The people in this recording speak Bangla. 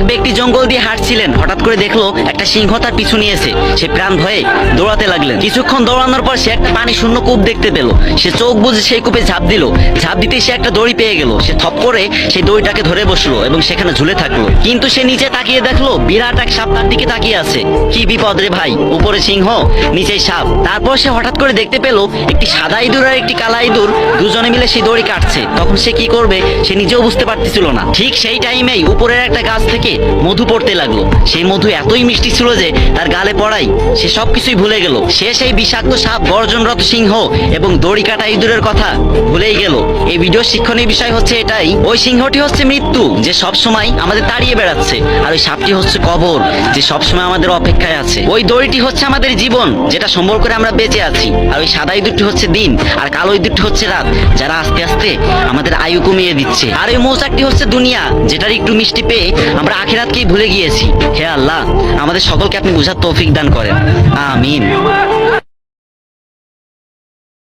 এক ব্যক্তি জঙ্গল দিয়ে হাঁটছিলেন। হঠাৎ করে দেখল একটা সিংহ তার পিছু নিয়েছে। সে প্রাণ ভয়ে দৌড়াতে লাগলেন। কিছুক্ষণ দৌড়ানোর পর সে একটা পানি শূন্য কূপ দেখতে পেল। সে চোখ বুঝে সেই কূপে ঝাঁপ দিল। ঝাঁপ দিতে সে একটা দড়ি পেয়ে গেল। সে থপ করে সেই দড়িটাকে ধরে বসল এবং সেখানে ঝুলে থাকল। কিন্তু সে নিচে তাকিয়ে দেখল বিরাট এক সাপ তার দিকে তাকিয়ে আছে। কি বিপদ রে ভাই? উপরে সিংহ, নিচে সাপ। তারপর সে হঠাৎ করে দেখতে পেল একটি সাদা ইঁদুর আর একটি কালা ইঁদুর দুজনে মিলে সেই দড়ি কাটছে। তখন সে কি করবে সে নিজেও বুঝতে পারতেছিল না। ঠিক সেই টাইমেই উপরের একটা গাছ থেকে মধু পড়তে লাগল। সেই মধু এতই মিষ্টি ছিল যে তার গালে পড়াই সে সবকিছুই ভুলে গেল। সে সেই বিষাক্ত সাপ, গর্জনরত সিংহ এবং দড়ি কাটা ইঁদুরের কথা ভুলেই গেল। এই ভিডিও শিক্ষণীয় বিষয় হচ্ছে এটাই, ওই সিংহটি হচ্ছে মৃত্যু, যে সব সময় আমাদের তাড়িয়ে বেড়াচ্ছে। আর ওই সাপটি হচ্ছে কবর, যে সব সময় আমাদের অপেক্ষায় আছে। ওই দড়িটি হচ্ছে আমাদের জীবন, যেটা সম্বল করে আমরা বেঁচে আছি। আর ওই সাদা ইঁদুরটি হচ্ছে দিন, আর কালো ইঁদুরটি হচ্ছে রাত, যারা আস্তে আস্তে আমাদের আয়ু কমিয়ে দিচ্ছে। আর ওই মৌচাকটি হচ্ছে দুনিয়া, যেটার একটু মিষ্টি পেয়ে আমরা আখিরাতকেই ভুলে গিয়েছি। হে আল্লাহ আমাদের সকলকে আপনি বুঝার তৌফিক দান করেন। আমিন।